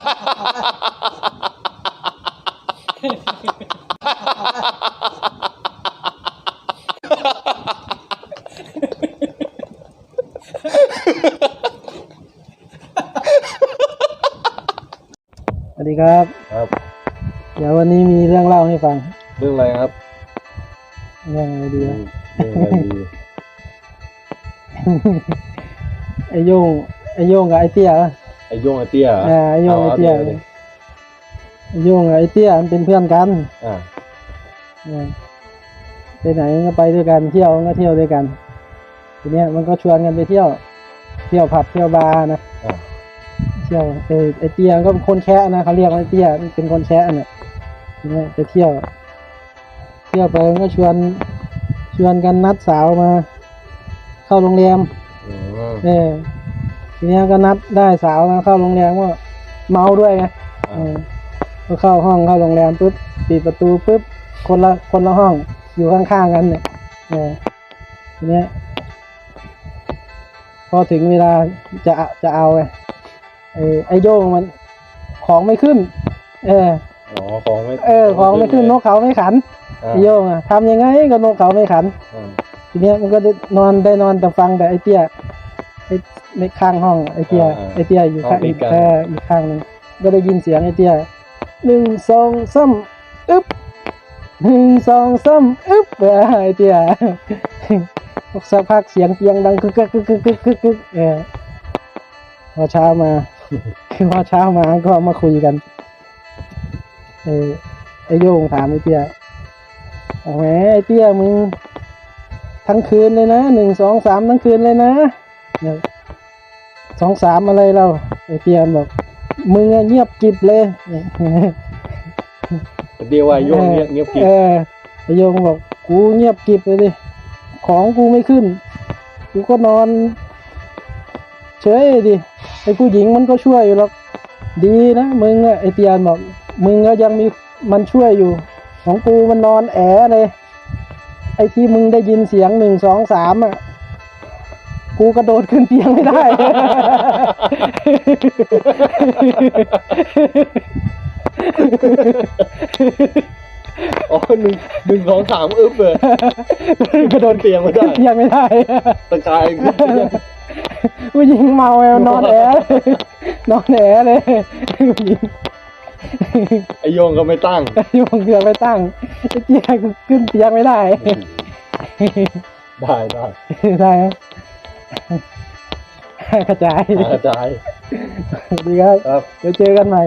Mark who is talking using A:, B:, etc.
A: สวัสดีครับ
B: ครับ
A: เดี๋ยววันนี้มีเรื่องเล่าให้ฟัง
B: เรื่องอะไรครับ
A: เรื่องอะไรดีวะ
B: เรื่องอะไรดี
A: ไอโยงไอโยงกับไอเตี้ยอะ
B: ไอ้โยงไอ้เตี้ยเหรอ
A: อ่าไอโยงไอ
B: อา
A: เตี้ย
B: อาดิ
A: ไอโยงกับไอเตี้ยมันเป็นเพื่อนกัน
B: อ่า
A: เนี่ยไปไหนมันก็ไปด้วยกันเที่ยวมันก็เที่ยวด้วยกัน ทีเนี้ยมันก็ชวนกันไปเที่ยว เที่ยวผับเที่ยวบาร์นะ
B: อ่า
A: เที่ยวไอไอเตี้ยก็เป็นคนแคะนะเขาเรียกว่าไอเตี้ยมันเป็นคนแคะเนี่ยทีเนี้ยไปเที่ยว เที่ยวไปมันก็ชวนชวนกันนัดสาวมา เข้าโรงแรม
B: อืม
A: เออ ทีเนี้ยก็นัดได้สาวมาเข้าโรงแรมก็เมาด้วยไงเอ
B: อ่า
A: อก็เข้าห้องเข้าโรงแรมปุ๊บปิดประตูปุ๊บคนละคนละห้องอยู่ข้างๆกันเนี่ยเออทีเนี้ยพอถึงเวลาจะจะเอาไงไอ้ไอ้โยงมันของไม่ขึ้น เออ
B: อ๋อของไม่
A: เออ ของไม่ขึ้นนกเขาไม่ขัน
B: อ่า
A: ไอ้โยงอะทำยังไงก็นกเขาไม่ขัน
B: อ่า
A: ทีเนี้ยมันก็ได้นอนได้นอนแต่ฟังแต่ไอ้เตี้ยไอ้ในข้างห้องไอเตียไอเตียอยู่ข้างอีกเอออีกข้างหนึงก็ได้ยินเสียงไอเตียหนึ่งสองสามอึ๊บหนึ่งสองสามอึ๊บเออไอเตียสักพักเสียงเตียงดังกึกกึกกึกกึกกึกกึกกึกเออพอเช้ามาพอเช้ามาก็มาคุยกัน เออไอโยงถามไอเตียโอ้แหมไอเตียมึง ทั้งคืนเลยนะหนึ่งสองสามทั้งคืนเลยนะ สองสามอะไรเราไอเตียนบอกมึงอะเงียบกริบเลย
B: ไอ้เตี้ยว่าไอ้โยงเงียบเงียบกิน
A: เออไอโยงบอกกูเงียบกริบเลยดิของกูไม่ขึ้น กูก็นอน เฉยดิไอผู้หญิงมันก็ช่วยอยู่หรอกดีนะมึงอะไอเตียนบอกมึงก็ยังมีมันช่วยอยู่ ของกูมันนอนแอเลยไอ้ที่มึงได้ยินเสียงหนึ่งสองสามอะ กูกระโดดขึ้นเตียงไม่ได้
B: อ๋อหนึ่งหนึ่งสองสามอึ๊บเลย
A: กระโดด
B: เตียงไม่ได้
A: ขึ้นเตียงไม่ได้
B: ตะกายขึ้นเตียง
A: ผู้หญิงเมาไงมันนอนแอเลยนอนแอเลยผู้หญิง
B: ไอ้โยงก็ไม่ตั้ง
A: โยงเกือบไม่ตั้งไอ้เตียงขึ้นเตียงไม่ได้
B: ได้ได้
A: ได้ไหม กระจาย
B: กระจาย
A: ดีครับ
B: ครับ
A: เดี๋ยวเจอกันใหม่